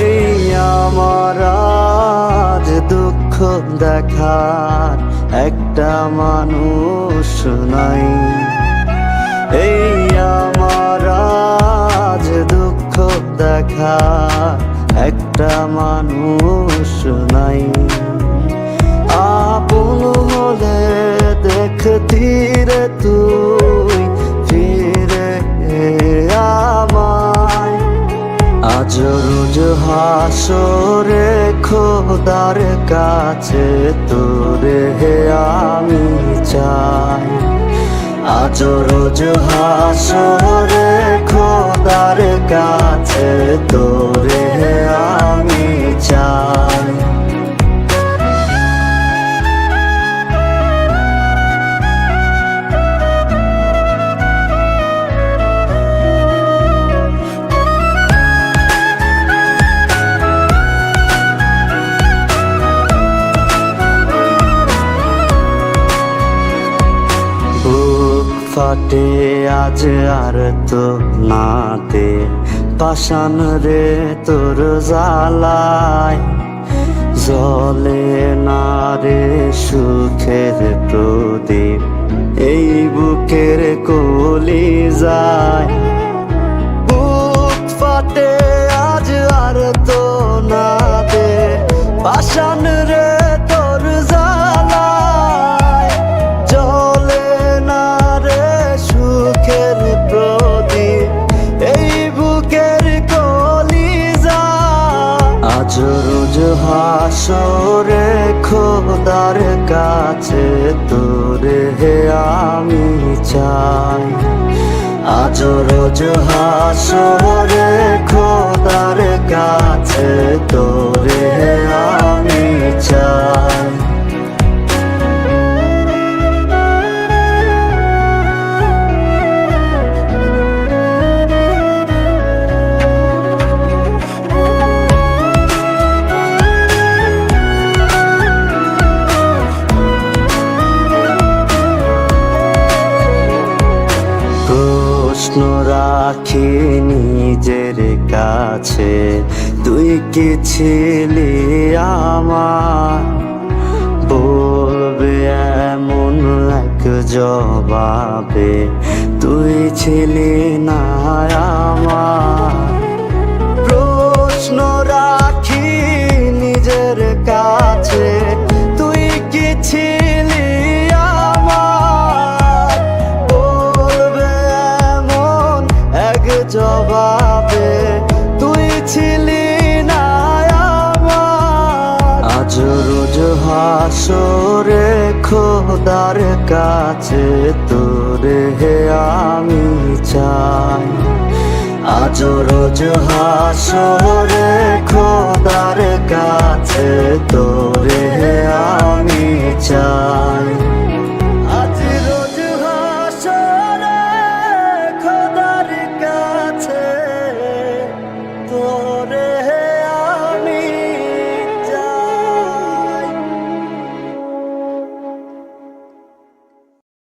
এই আমার দুঃখ দেখার একটা মানুষ নাই। এই দেখা একটা মানুষ নাই। আপন হলে দেখতি রে তুই, ফিরে আমায়। আজ রোজ হাসরে খোদার কাছে তোরে আমি চাই। আজ রোজ হাসরে খোদার কাছে তোরে। ফাটে আজ আর তো নাতে। পাশান রে তোর জালায় জলে না রে সুখের প্রদীপ। এই বুকের কলি যায়। বুক ফাটে, আজ আর তো না দে পাশান রোজ হাসরে খোদার কাছে তোরে হে আমি চাই। আজ রোজ হাসরে খোদার কাছে তোরে রাখি নিজের কাছে, তুই কি ছিলি আমার? বলবে এমন এক জবাবে, তুই ছিলি না আমার। প্রশ্ন জবাবে, তুই ছিলি না হাসরে খোদার কাছে তোরে হে আমি চাই। আজ রোজ হাসরে খোদার